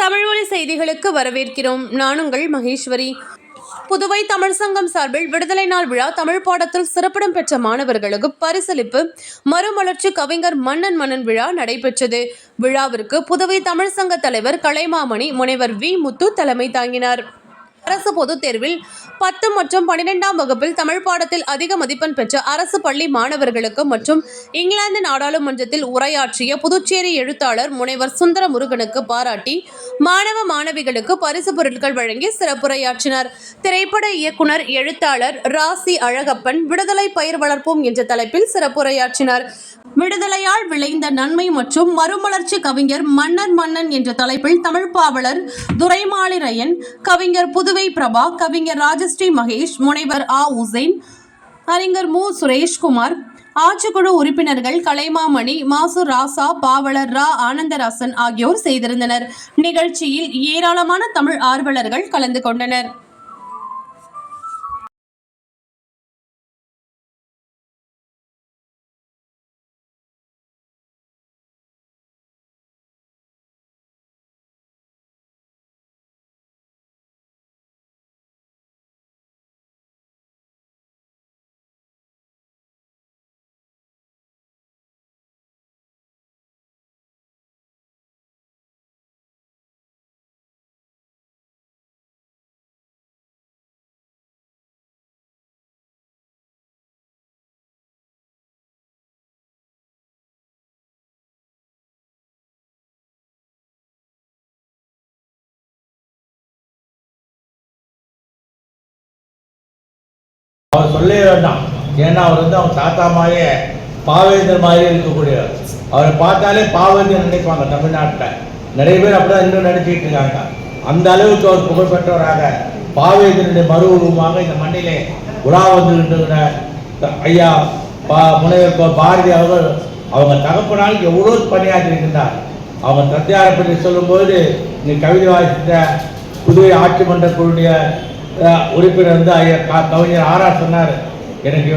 தமிழ்மொழி செய்திகளுக்கு வரவேற்கிறோம். நான் உங்கள் மகேஸ்வரி. புதுவை தமிழ் சங்கம் சார்பில் விடுதலை நாள் விழா தமிழ் பாடத்தில் சிறப்பிடம் பெற்ற மாணவர்களுக்கு பரிசளிப்பு மறுமலர்ச்சி கவிஞர் மன்னன் மன்னன் விழா நடைபெற்றது. விழாவிற்கு புதுவை தமிழ் சங்க தலைவர் கலைமாமணி முனைவர் வி முத்து தலைமை தாங்கினார். அரசு பொதுத் தேர்வில் பத்து மற்றும் பன்னிரெண்டாம் வகுப்பில் தமிழ் பாடத்தில் அதிக மதிப்பெண் பெற்ற அரசு பள்ளி மாணவர்களுக்கு மற்றும் இங்கிலாந்து நாடாளுமன்றத்தில் உரையாற்றிய புதுச்சேரி எழுத்தாளர் முனைவர் சுந்தர முருகனுக்கு பாராட்டி மாணவ மாணவிகளுக்கு பரிசு பொருட்கள் வழங்கி சிறப்புரையாற்றினார். திரைப்பட இயக்குனர் எழுத்தாளர் ராசி அழகப்பன் விடுதலை பயிர் வளர்ப்போம் என்ற தலைப்பில் சிறப்புரையாற்றினார். விடுதலையால் விளைந்த நன்மை மற்றும் மறுமலர்ச்சி கவிஞர் மன்னர் மன்னன் என்ற தலைப்பில் தமிழ் பாவலர் துரைமாலிரையன் கவிஞர் புது புதுவை பிரபா கவிஞர் ராஜஸ்ரீ மகேஷ் முனைவர் ஆ. உசைன் அறிஞர் மு. சுரேஷ்குமார் ஆட்சிக்குழு உறுப்பினர்கள் கலைமாமணி மாசு ராசா பாவலர் ரா. ஆனந்தராசன் ஆகியோர் செய்திருந்தனர். நிகழ்ச்சியில் ஏராளமான தமிழ் ஆர்வலர்கள் கலந்து கொண்டனர். அவர் சொல்லவே வேண்டாம் ஏன்னா அவர் வந்து அவன் தாத்தா மாதிரியே பாவேந்தர் மாதிரியே இருக்கக்கூடியவர். அவரை பார்த்தாலே பாவேந்தர் நினைப்பாங்க தமிழ்நாட்டில். நிறைய பேர் அப்படிதான் இன்னும் நினைச்சிட்டு இருக்காங்க. அந்த அளவுக்கு அவர் புகழ்பெற்றவராக பாவேந்தருடைய மறு உருவமாக இந்த மண்ணிலே உலா வந்துகின்ற ஐயா பா முனைவர் பாரதி அவர்கள் அவங்க தகப்பனால் எவ்வளோ பணியாற்றியிருக்கின்றார் அவங்க தத்தியாரை பற்றி சொல்லும்போது நீ கவிதை வாசித்த புதுவை ஆட்சி மன்ற குழுடைய உறுப்பினர் வந்து ஐயா கவிஞர் ஆரா சொன்னார். எனக்கு